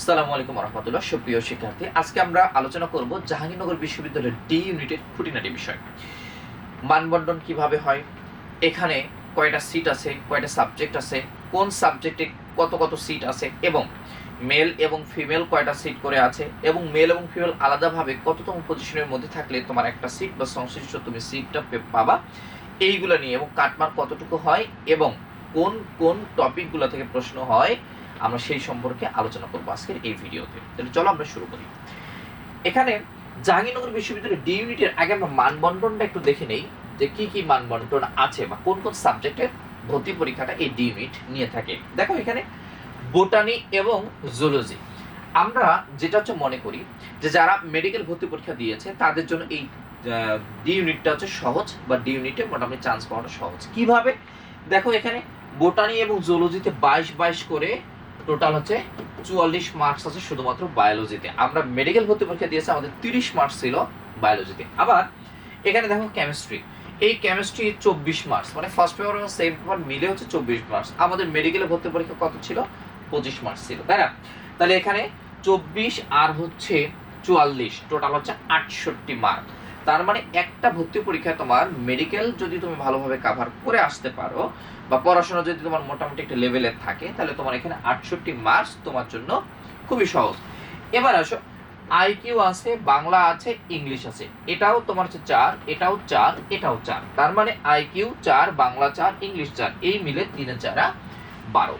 সালামু আলাইকুম রহমতুল্লাহ সুপ্রিয় শিক্ষার্থী। আজকে আমরা আলোচনা করব জাহাঙ্গীরনগর বিশ্ববিদ্যালয়ের ডি ইউনিটের খুঁটিনাটি বিষয়। মানবন্টন কীভাবে হয়? এখানে কয়টা সিট আছে, কয়টা সাবজেক্ট আছে, কোন সাবজেক্টে কত কত সিট আছে এবং মেল এবং ফিমেল কয়টা সিট করে আছে এবং মেল এবং ফিমেল আলাদাভাবে কততম পজিশনের মধ্যে থাকলে তোমার একটা সিট বা সংশ্লিষ্ট তুমি সিটটা পাবা। এইগুলো নিয়ে এবং কাটমার কতটুকু হয় এবং কোন কোন টপিকগুলো থেকে প্রশ্ন হয় আমরা সেই সম্পর্কে আলোচনা করব আজকের এই ভিডিওতে। তাহলে চলো আমরা শুরু করি। এখানে জাহাঙ্গীরনগর বিশ্ববিদ্যালয়ের ডি ইউনিটের আগে আমরা মানবন্টনটা একটু দেখে নেই যে কি কি মানবন্টন আছে বা কোন কোন সাবজেক্টের ভর্তি পরীক্ষাটা এই ডি ইউনিট নিয়ে থাকে। দেখো এখানে বোটানি এবং জুলজি। আমরা যেটা হচ্ছে মনে করি যে যারা মেডিকেল ভর্তি পরীক্ষা দিয়েছে, তাদের জন্য এই ডি ইউনিটটা হচ্ছে সহজ বা ডি ইউনিটে মোটামুটি চান্স পাওয়াটা সহজ। কীভাবে? দেখো এখানে বোটানি এবং জুলজিতে বাইশ বাইশ করে টোটাল হচ্ছে চুয়াল্লিশ মার্কস আছে শুধুমাত্র বায়োলজিতে আমরা মেডিকেল ভর্তি পরীক্ষা দিয়েছি, আমাদের তিরিশ মার্কস ছিল বায়োলজিতে আবার এখানে দেখো কেমিস্ট্রি এই কেমিস্ট্রি চব্বিশ মার্কস মানে ফার্স্ট পেপার এবং সেকেন্ড পেপার মিলে হচ্ছে চব্বিশ মার্কস আমাদের মেডিকেলে ভর্তি পরীক্ষা কত ছিল? পঁচিশ মার্কস ছিল, তাই না? তাহলে এখানে চব্বিশ আর হচ্ছে চুয়াল্লিশ টোটাল হচ্ছে আটষট্টি মার্ক তার মানে একটা ভর্তি পরীক্ষায় তোমার মেডিকেল যদি তুমি ভালোভাবে কাভার করে আসতে পারো বা পড়াশোনা যদি তোমার মোটামুটি একটা লেভেলের থাকে, তাহলে তোমার এখানে আটষট্টি মার্কস তোমার জন্য খুবই সহজ। এবার আসো আইকিউ আছে, বাংলা আছে ইংলিশ আছে। এটাও তোমার হচ্ছে চার, এটাও চার এটাও চার। তার মানে আইকিউ চার, বাংলা চার ইংলিশ চার। এই মিলে তিনে চারা বারো।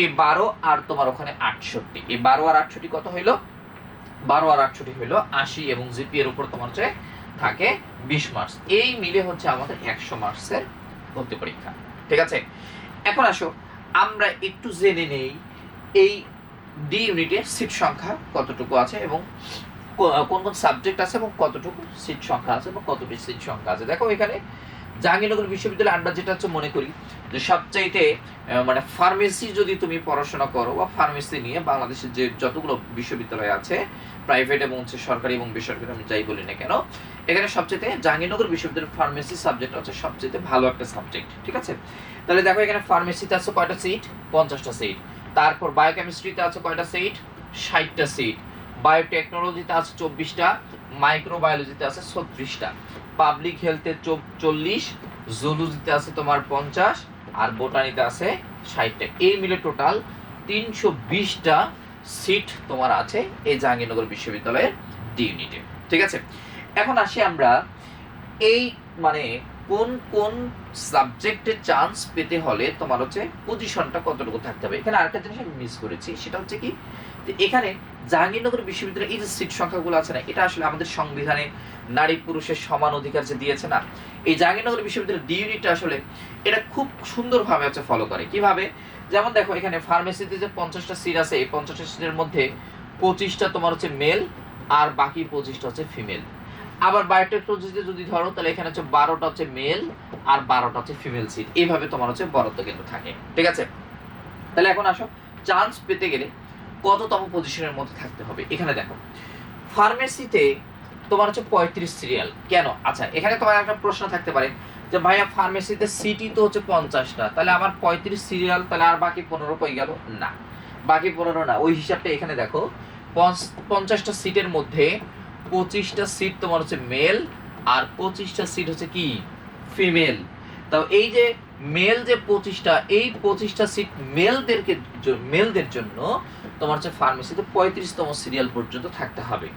এই বারো আর তোমার ওখানে আটষট্টি। এই বারো আর আটষট্টি কত হইল? বারো আর আটষট্টি হইল আশি এবং জিপি এর উপর তোমার হচ্ছে থাকে বিশ মার্কস এই মিলে হচ্ছে আমাদের একশো মার্কসের ভর্তি পরীক্ষা। ঠিক আছে? এখন আসো, আমরা একটু জেনে নেই এই ডি ইউনিটের সিট সংখ্যা কতটুকু আছে এবং কোন কোন সাবজেক্ট আছে এবং কতটুকু সিট সংখ্যা আছে এবং কতটি সিট সংখ্যা আছে। দেখো এখানে জাহাঙ্গীরনগর বিশ্ববিদ্যালয় আমরা যেটা হচ্ছে মনে করি যে সবচাইতে মানে ফার্মেসি যদি তুমি পড়াশোনা করো বা ফার্মেসি নিয়ে বাংলাদেশের যে যতগুলো বিশ্ববিদ্যালয় আছে প্রাইভেট এবং হচ্ছে সরকারি এবং বেসরকারি, আমি যাই বলি না কেন, এখানে সবচেয়ে জাহাঙ্গীরনগর বিশ্ববিদ্যালয়ের ফার্মেসি সাবজেক্ট হচ্ছে সবচেয়ে ভালো একটা সাবজেক্ট ঠিক আছে? তাহলে দেখো এখানে ফার্মেসিতে আছে কয়টা সিট পঞ্চাশটা সিট তারপর বায়োকেমিস্ট্রিতে আছে কয়টা সিট ষাটটা সিট বায়োটেকনোলজিতে আছে চব্বিশটা। মাইক্রোবায়োলজিতে আছে ছত্রিশটা। পাবলিক হেলথে চল্লিশ জুলজিতে আছে তোমার পঞ্চাশ, আর বোটানিতে আছে ষাটটা। এই মিলে টোটাল তিনশো বিশটা সিট তোমার আছে এই জাহাঙ্গীরনগর বিশ্ববিদ্যালয়ের ডি ইউনিটে ঠিক আছে? এখন আসি আমরা এই মানে কোন কোন সাবজেক্টে চান্স পেতে হলে তোমার হচ্ছে পজিশনটা কতটুকু থাকতে হবে। এখানে আরেকটা জিনিস আমি মিস করেছি, সেটা হচ্ছে কি? এখানে জাহাঙ্গীরনগর বিশ্ববিদ্যালয়ের এই যে সিট সংখ্যাগুলো আছে না, এটা আসলে আমাদের সংবিধানে নারী পুরুষের সমান অধিকার যে দিয়েছে না, এই জাহাঙ্গীরনগর বিশ্ববিদ্যালয়ের ডি ইউনিটটা আসলে এটা খুব সুন্দরভাবে হচ্ছে ফলো করে। কীভাবে? যেমন দেখো, এখানে ফার্মেসিতে যে পঞ্চাশটা সিট আছে, এই পঞ্চাশটা সিটের মধ্যে পঁচিশটা তোমার হচ্ছে মেল আর বাকি পঁচিশটা হচ্ছে ফিমেল আবার বায়োটেকনোলজিতে যদি ধরো, তাহলে এখানে হচ্ছে বারোটা হচ্ছে মেল আর বারোটা হচ্ছে ফিমেল সিট এইভাবে তোমার হচ্ছে বরাদ্দ কিন্তু থাকে। ঠিক আছে? তাহলে এখন আসো চান্স পেতে গেলে কততম পজিশনের মধ্যে থাকতে হবে? এখানে দেখো ফার্মেসিতে তোমার হচ্ছে পঁয়ত্রিশ সিরিয়াল কেন? আচ্ছা এখানে তোমার একটা প্রশ্ন থাকতে পারে যে, ভাইয়া ফার্মেসিতে সিটি তো হচ্ছে পঞ্চাশটা, তাহলে আমার পঁয়ত্রিশ সিরিয়াল তাহলে আর বাকি পনেরো কই গেল? না, বাকি পনেরো না। ওই হিসাবটা এখানে দেখো পঞ্চাশটা সিটের মধ্যে পঁচিশটা সিট তোমার হচ্ছে মেল আর পঁচিশটা সিট হচ্ছে কি? ফিমেল তো এই যে মেল যে পঁচিশটা, এই পঁচিশটা সিট মেলদেরকে মেলদের জন্য তোমার হচ্ছে ফার্মেসিতে পঁয়ত্রিশতম সিরিয়াল পর্যন্ত থাকতে হবে।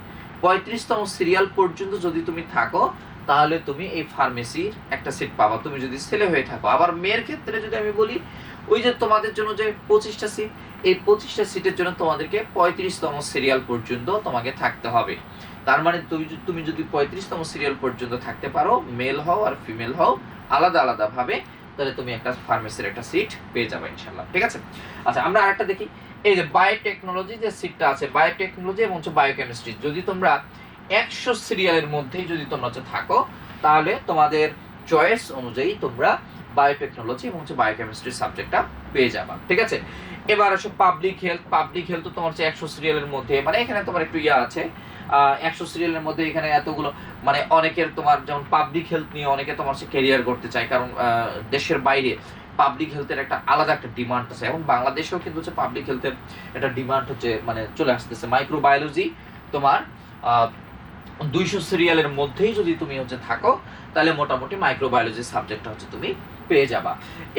পঁয়ত্রিশতম সিরিয়াল পর্যন্ত যদি তুমি থাকো, তাহলে তুমি এই ফার্মেসির একটা সিট পাবা। তুমি যদি ছেলে হয়ে থাকো। আবার মেয়ের ক্ষেত্রে যদি আমি বলি, ওই যে তোমাদের জন্য যে পঁচিশটা সিট এই পঁচিশটা সিটের জন্য তোমাদেরকে পঁয়ত্রিশতম সিরিয়াল পর্যন্ত তোমাকে থাকতে হবে। তার মানে তুমি তুমি যদি পঁয়ত্রিশতম সিরিয়াল পর্যন্ত থাকতে পারো মেল হও আর ফিমেল হও, আলাদা আলাদাভাবে, তাহলে তুমি একটা ফার্মেসির একটা সিট পেয়ে যাবে ইনশাল্লাহ ঠিক আছে? আচ্ছা আমরা আরেকটা দেখি। এই যে বায়োটেকনোলজি যে সিটটা আছে বায়োটেকনোলজি এবং হচ্ছে বায়োকেমিস্ট্রি যদি তোমরা একশো সিরিয়ালের মধ্যেই যদি তোমরা হচ্ছে থাকো, তাহলে তোমাদের চয়েস অনুযায়ী তোমরা বায়োটেকনোলজি এবং হচ্ছে বায়োকেমিস্ট্রি সাবজেক্টটা পেয়ে যাবা, ঠিক আছে? এবার আসো পাবলিক হেলথ পাবলিক হেলথ তো তোমার হচ্ছে একশো সিরিয়ালের মধ্যে মানে এখানে তোমার একটু ইয়া আছে একশো সিরিয়ালের মধ্যে এখানে এতগুলো মানে অনেকের তোমার যেমন পাবলিক হেলথ নিয়ে অনেকে তোমার হচ্ছে ক্যারিয়ার করতে চায়, কারণ দেশের বাইরে পাবলিক হেলথের একটা আলাদা একটা ডিমান্ড আছে। এবং বাংলাদেশেও কিন্তু হচ্ছে পাবলিক হেলথের একটা ডিমান্ড হচ্ছে মানে চলে আসতেছে। মাইক্রোবায়োলজি তোমার দুইশো সিরিয়ালের মধ্যেই যদি তুমি হচ্ছে থাকো, তাহলে মোটামুটি মাইক্রোবায়োলজি সাবজেক্টটা হচ্ছে তুমি পেয়ে যাবা।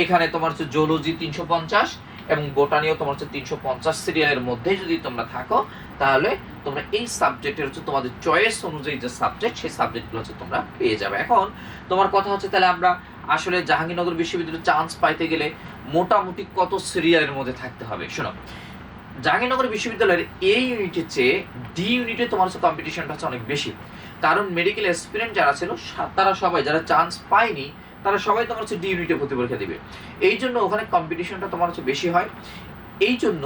এখানে তোমার হচ্ছে জুলজি তিনশো পঞ্চাশ এবং বোটানিও তোমার হচ্ছে তিনশো পঞ্চাশ সিরিয়ালের মধ্যেই যদি তোমরা থাকো, তাহলে তোমরা এই সাবজেক্টের হচ্ছে তোমাদের চয়েস অনুযায়ী যে সাবজেক্ট সেই সাবজেক্টগুলো হচ্ছে তোমরা পেয়ে যাবে। এখন তোমার কথা হচ্ছে তাহলে আমরা আসলে জাহাঙ্গীরনগর বিশ্ববিদ্যালয়ে চান্স পাইতে গেলে মোটামুটি কত সিরিয়ালের মধ্যে থাকতে হবে? শোনো, জাহাঙ্গীরনগর বিশ্ববিদ্যালয়ের এই ইউনিটের চেয়ে ডি ইউনিটে তোমার হচ্ছে কম্পিটিশনটা হচ্ছে অনেক বেশি। কারণ মেডিকেল এক্সপিরিয়েন্স যারা ছিল তারা সবাই, যারা চান্স পায়নি, তারা সবাই তোমার হচ্ছে ডি ইউনিটে ভর্তি পরীক্ষা দেবে। এই জন্য ওখানে কম্পিটিশনটা তোমার হচ্ছে বেশি হয়। এই জন্য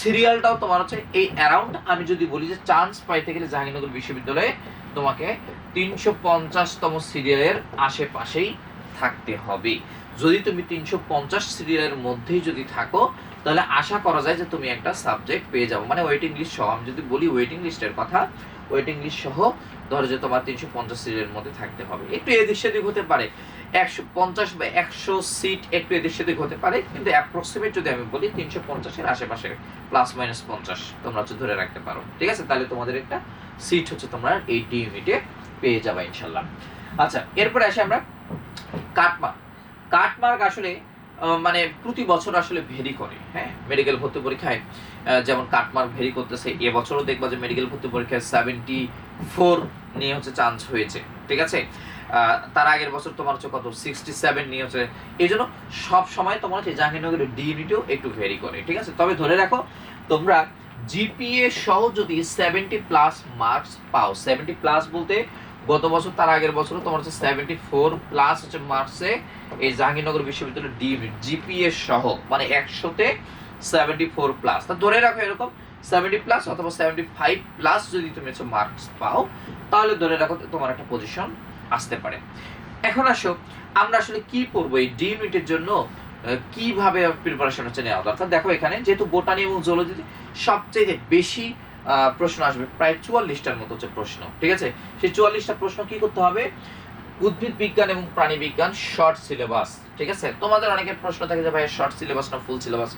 সিরিয়ালটাও তোমার হচ্ছে এই অ্যারাউন্ড আমি যদি বলি যে চান্স পাইতে গেলে জাহাঙ্গীরনগর বিশ্ববিদ্যালয়ে তোমাকে তিনশো পঞ্চাশতম সিরিয়ালের আশেপাশেই থাকতে হবে। যদি তুমি তিনশো পঞ্চাশ সিরিয়ালের মধ্যেই যদি থাকো, তাহলে আশা করা যায় যে তুমি একটা সাবজেক্ট পেয়ে যাব। মানে ওয়েটিং লিস্ট সহ, আমি যদি বলি ওয়েটিং লিস্টের কথা ওয়েটিং লিস্ট সহ, ধরো যে তোমার তিনশো পঞ্চাশ সিটের মধ্যে থাকতে হবে। একটু এদিক সেদিক হতে পারে। একশো পঞ্চাশ বা একশো সিট একটু এদিক সেদিক হতে পারে, কিন্তু অ্যাপ্রক্সিমেট যদি আমি বলি তিনশো পঞ্চাশের আশেপাশে প্লাস মাইনাস পঞ্চাশ তোমরা হচ্ছে ধরে রাখতে পারো। ঠিক আছে? তাহলে তোমাদের একটা সিট হচ্ছে তোমরা এই ইউনিটে পেয়ে যাবে ইনশাল্লাহ। আচ্ছা এরপরে আসে আমরা কাটমার্ক। কাটমার্ক আসলে মানে প্রতি বছর আসলে ভেরি করে হ্যাঁ? মেডিকেল ভর্তি পরীক্ষায় যেমন কাটমার্ক ভেরি করতেছে এবছরও দেখবা যে মেডিকেল ভর্তি পরীক্ষায় সেভেন্টি ফোর নিয়ে হচ্ছে চান্স হয়েছে, ঠিক আছে? তার আগের বছর তোমার হচ্ছে কত? সিক্সটি সেভেন নিয়ে হচ্ছে এই জন্য সব সময় তোমার হচ্ছে জাহাঙ্গীরনগরের ডি একটু ভেরি করে, ঠিক আছে? তবে ধরে রাখো, তোমরা জিপিএ সহ যদি সেভেন্টি প্লাস মার্কস পাও সেভেন্টি প্লাস বলতে গত বছর, তার আগের বছরও তোমার হচ্ছে সেভেন্টি ফোর প্লাস হচ্ছে মার্কসে এই জাহাঙ্গীরনগর বিশ্ববিদ্যালয়ের ডি ইউনিট জিপিএ সহ মানে একশোতে সেভেন্টি ফোর প্লাস তা ধরে রাখো এরকম সেভেন্টি প্লাস অথবা সেভেন্টি ফাইভ প্লাস যদি তুমি হচ্ছে মার্কস পাও, তাহলে ধরে রাখো তোমার একটা পজিশন আসতে পারে। এখন আসো, আমরা আসলে কি পড়ব এই ডি ইউনিটের জন্য? কীভাবে প্রিপারেশন হচ্ছে নেওয়া দরকার? দেখো এখানে যেহেতু বোটানি এবং জুলজিতে সবচেয়ে বেশি প্রশ্ন আসবে। প্রায় চুয়াল্লিশটার মতো হচ্ছে প্রশ্ন, ঠিক আছে? সেই চুয়াল্লিশটা প্রশ্ন কি করতে হবে? উদ্ভিদ বিজ্ঞান এবং প্রাণী বিজ্ঞান শর্ট সিলেবাস ঠিক আছে? তোমাদের অনেকের প্রশ্ন থাকে যে ভাই শর্ট সিলেবাস না ফুল সিলেবাস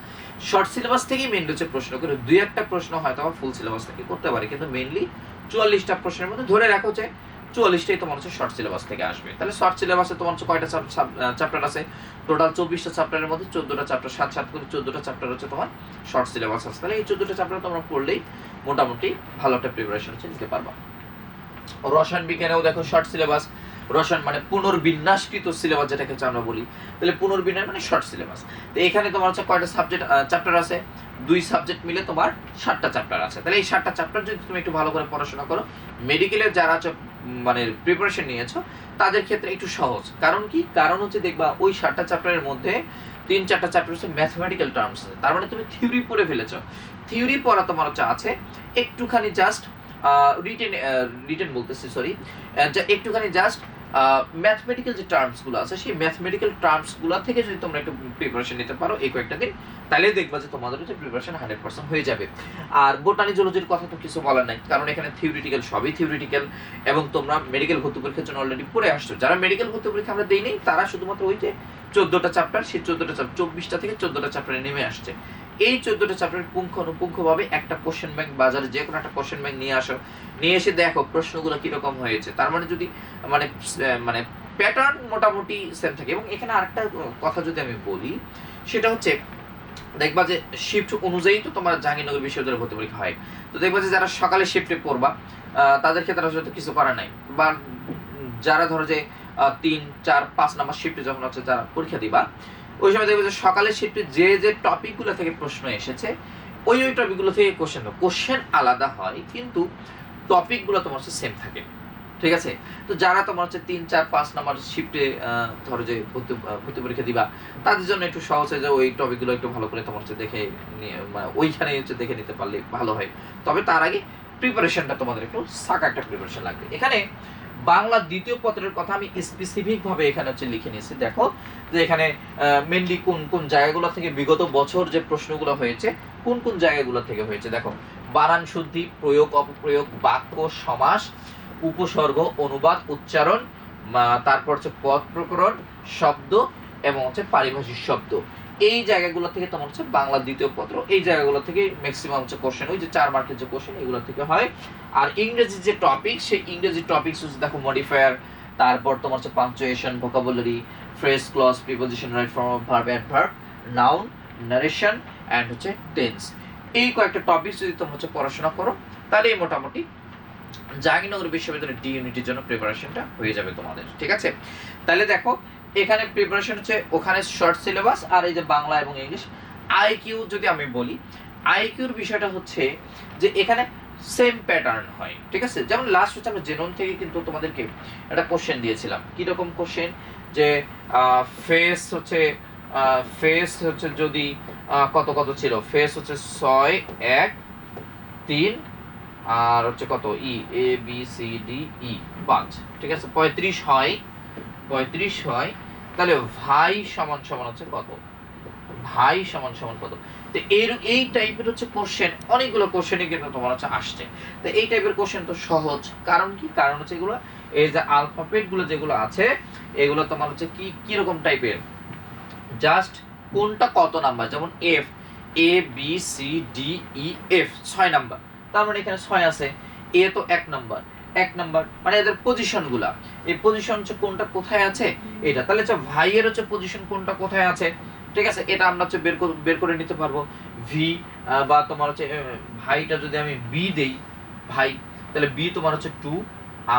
শর্ট সিলেবাস থেকেই মেনলি হচ্ছে প্রশ্ন করে দুই একটা প্রশ্ন হয়তো বা ফুল সিলেবাস থেকে করতে পারে। কিন্তু মেনলি চুয়াল্লিশটা প্রশ্নের মধ্যে ধরে রাখো যে, চুয়াল্লিশটাই তোমার হচ্ছে শর্ট সিলেবাস থেকে আসবে। তাহলে শর্ট সিলেবাসে তোমার হচ্ছে কয়টা চ্যাপ্টার আছে? টোটাল চব্বিশটা চ্যাপ্টারের মধ্যে চোদ্দটা চ্যাপ্টার সাত সাত করে চোদ্দটা চ্যাপ্টার হচ্ছে তোমার শর্ট সিলেবাস আছে। তাহলে এই চোদ্দটা চ্যাপ্টার তোমরা পড়লেই মোটামুটি ভালো একটা প্রিপারেশন হচ্ছে, নিতে পারবা। রসায়ন বিজ্ঞানেও দেখো শর্ট সিলেবাস রসায়ন মানে পুনর্বিন্যাসকৃত সিলেবাস যেটাকে হচ্ছে আমরা বলি। তাহলে পুনর্বিন্যাস মানে শর্ট সিলেবাস তো এখানে তোমার হচ্ছে কয়টা সাবজেক্ট চ্যাপ্টার আছে? দুই সাবজেক্ট মিলে তোমার ষাটটা চ্যাপ্টার আছে। তাহলে এই ষাটটা চ্যাপ্টার যদি তুমি একটু ভালো করে পড়াশোনা করো মেডিকেলের যারা মানে প্রিপারেশন নিয়েছো, তাদের ক্ষেত্রে একটু সহজ। কারণ কি? কারণ হচ্ছে দেখবা, ওই সাতটা চ্যাপ্টারের মধ্যে তিন চারটা চ্যাপ্টার হচ্ছে ম্যাথমেটিক্যাল টার্মস তার মানে তুমি থিওরি পড়ে ফেলেছ। থিওরি পড়া তোমার হচ্ছে আছে, একটুখানি জাস্ট রিটেন রিটেন বলতেছি সরি একটুখানি জাস্ট ম্যাথমেটিক্যাল যে টার্মসগুলো আছে, সেই ম্যাথমেটিক্যাল টার্মসগুলো থেকে যদি তোমরা একটু প্রিপারেশন নিতে পারো এই কয়েকটা দিন তাহলে দেখবা যে তোমাদের হচ্ছে প্রিপারেশন হান্ড্রেড পার্সেন্ট হয়ে যাবে। আর বোটানি জুলজির কথা তো কিছু বলার নাই, কারণ এখানে থিওরিটিক্যাল সবই থিওরিটিক্যাল এবং তোমরা মেডিকেল ভর্তি পরীক্ষার জন্য অলরেডি পড়ে আসছো। যারা মেডিকেল ভর্তি পরীক্ষা আমরা দেই নেই তারা শুধুমাত্র ওই যে চোদ্দটা চ্যাপ্টার সেই চোদ্দটা চ্যাপ্টার চব্বিশটা থেকে চোদ্দটা চ্যাপ্টারে নেমে আসছে। এই চোদ্দটা চ্যাপ্টার পুঙ্খানুপুঙ্খভাবে একটা কোশ্চেন ব্যাংক বাজারে যে কোনো একটা কোশ্চেন ব্যাংক নিয়ে আসো, নিয়ে এসে দেখো প্রশ্নগুলো কীরকম হয়েছে। তার মানে যদি মানে মানে প্যাটার্ন মোটামুটি সেম থাকে। এবং এখানে আরেকটা কথা যদি আমি বলি, সেটা হচ্ছে, দেখবা যে শিফট অনুযায়ী তো তোমার জাহাঙ্গীরনগর বিশ্ববিদ্যালয় ভর্তি পরীক্ষা হয়। তো দেখবা যে যারা সকালে শিফটে পড়বা তাদের ক্ষেত্রে হয়তো কিছু করার নাই। বা যারা ধরো যে তিন, চার, পাঁচ নাম্বার শিফটে যখন হচ্ছে যারা পরীক্ষা দিবা ওই সময় দেখবে যে সকালের শিফটে যে যে টপিকগুলো থেকে প্রশ্ন এসেছে, ওই ওই টপিকগুলো থেকে কোশ্চেন কোশ্চেন আলাদা হয়, কিন্তু টপিকগুলো তোমার হচ্ছে সেম থাকে। ঠিক আছে? তো যারা তোমার হচ্ছে তিন, চার, পাঁচ নাম্বার শিফটে ধরো যে ভর্তি পরীক্ষা দিবা, তাদের জন্য একটু সহজ হয়ে যায়, ওই টপিকগুলো একটু ভালো করে তোমার হচ্ছে দেখে মানে ওইখানে হচ্ছে দেখে নিতে পারলে ভালো হয়। তবে তার আগে প্রিপারেশনটা তোমাদের একটু সাকা একটা প্রিপারেশন লাগবে। এখানে বাংলা দ্বিতীয় পত্রের কথা আমি স্পেসিফিক ভাবে এখানে হচ্ছে লিখে নিয়েছি। দেখো যে এখানে মেনলি কোন কোন জায়গাগুলো থেকে বিগত বছর যে প্রশ্নগুলো হয়েছে, কোন কোন জায়গাগুলো থেকে হয়েছে? দেখো বানান শুদ্ধি, প্রয়োগ, অপপ্রয়োগ, বাক্য, সমাস, উপসর্গ, অনুবাদ, উচ্চারণ তারপর হচ্ছে পদ প্রকরণ, শব্দ এবং হচ্ছে পারিভাষিক শব্দ। এই জায়গাগুলো থেকে তোমার হচ্ছে বাংলা দ্বিতীয় পত্র, এই জায়গাগুলো থেকে ম্যাক্সিমাম হচ্ছে কোশ্চেন ওই যে চার মার্কের যে কোশ্চেন এগুলো থেকে হয়। আর ইংরেজি যে টপিক সেই ইংরেজি টপিক হচ্ছে দেখো মডিফায়ার তারপর তোমার হচ্ছে punctuation vocabulary phrase clause preposition right form of verb adverb noun narration and হচ্ছে টেন্স এই কয়েকটা টপিক যদি তোমরা হচ্ছে পড়াশোনা করো, তাহলেই মোটামুটি জাহাঙ্গীরনগর বিশ্ববিদ্যালয়ের ডি ইউনিটির জন্য প্রিপারেশনটা হয়ে যাবে তোমাদের, ঠিক আছে? তাহলে দেখো এখানে প্রিপারেশন হচ্ছে, ওখানে শর্ট সিলেবাস আর এই যে বাংলা এবং ইংলিশ আইকিউ যদি আমি বলি আইকিউর বিষয়টা হচ্ছে যে এখানে সেম প্যাটার্ন হয়, ঠিক আছে? যেমন লাস্ট হচ্ছে আমরা জেনন থেকে কিন্তু তোমাদেরকে একটা কোশ্চেন দিয়েছিলাম। কীরকম কোশ্চেন যে ফেস হচ্ছে ফেস হচ্ছে যদি কত কত ছিল? ফেস হচ্ছে ছয়, এক, তিন, আর হচ্ছে কত? E A B C D E পাঁচ, ঠিক আছে? পঁয়ত্রিশ হয় পঁয়ত্রিশ হয়, তাহলে ভাই সমান সমান হচ্ছে কত? ভাই সমান সমান কত? তো এর, এই টাইপের হচ্ছে কোশ্চেন অনেকগুলো কোশ্চেনই কিন্তু তোমার হচ্ছে আসছে। তো এই টাইপের কোশ্চেন তো সহজ। কারণ কি? কারণ হচ্ছে এগুলো, এই যে আলফাবেটগুলো যেগুলো আছে, এগুলো তোমার হচ্ছে কি, কীরকম টাইপের জাস্ট কোনটা কত নাম্বার যেমন F A B C D E F ছয় নাম্বার তার মানে এখানে ছয় আছে। এ তো এক নাম্বার এক নাম্বার মানে এদের পজিশনগুলা। এই পজিশন হচ্ছে কোনটা কোথায় আছে? এটা। তাহলে হচ্ছে ভাইয়ের হচ্ছে পজিশন কোনটা কোথায় আছে? ঠিক আছে, এটা আমরা হচ্ছে বের করে বের করে নিতে পারব। ভি বা তোমার হচ্ছে ভাইটা যদি আমি বি দেই, ভাই, তাহলে বি তোমার হচ্ছে টু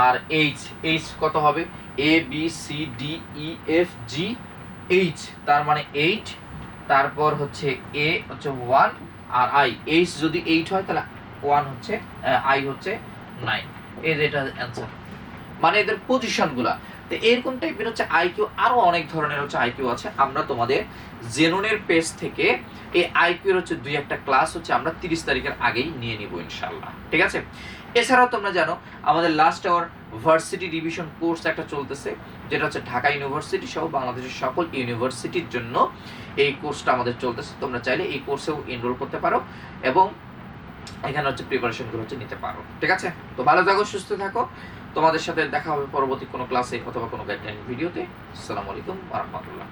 আর এইচ এইচ কত হবে? A B C D E F G H তার মানে এইট তারপর হচ্ছে এ হচ্ছে ওয়ান আর আই এইচ যদি এইট হয়, তাহলে ওয়ান হচ্ছে আই হচ্ছে নাইন যে এটা অ্যান্সার মানে এদের পজিশনগুলা তো এরকম টাইপের হচ্ছে আইকিউ আরও অনেক ধরনের হচ্ছে আইকিউ আছে। আমরা তোমাদের জেনুনের পেজ থেকে এই আইকিউর হচ্ছে দুই একটা ক্লাস হচ্ছে আমরা তিরিশ তারিখের আগেই নিয়ে নিব ইনশাল্লাহ ঠিক আছে? এছাড়াও তোমরা জানো, আমাদের last hour varsity revision course একটা চলতেছে, যেটা হচ্ছে ঢাকা ইউনিভার্সিটি সহ বাংলাদেশের সকল ইউনিভার্সিটির জন্য এই কোর্সটা আমাদের চলতেছে। তোমরা চাইলে এই কোর্সেও এনরোল করতে পারো। এবং এখানে হচ্ছে প্রিপারেশনগুলো হচ্ছে নিতে পারো। ঠিক আছে? তো ভালো থাকো, সুস্থ থাকো। তোমাদের সাথে দেখা হবে পরবর্তী কোনো ক্লাসে অথবা কোনো ভিডিওতে আসসালামু আলাইকুম রহমতুল্লাহ।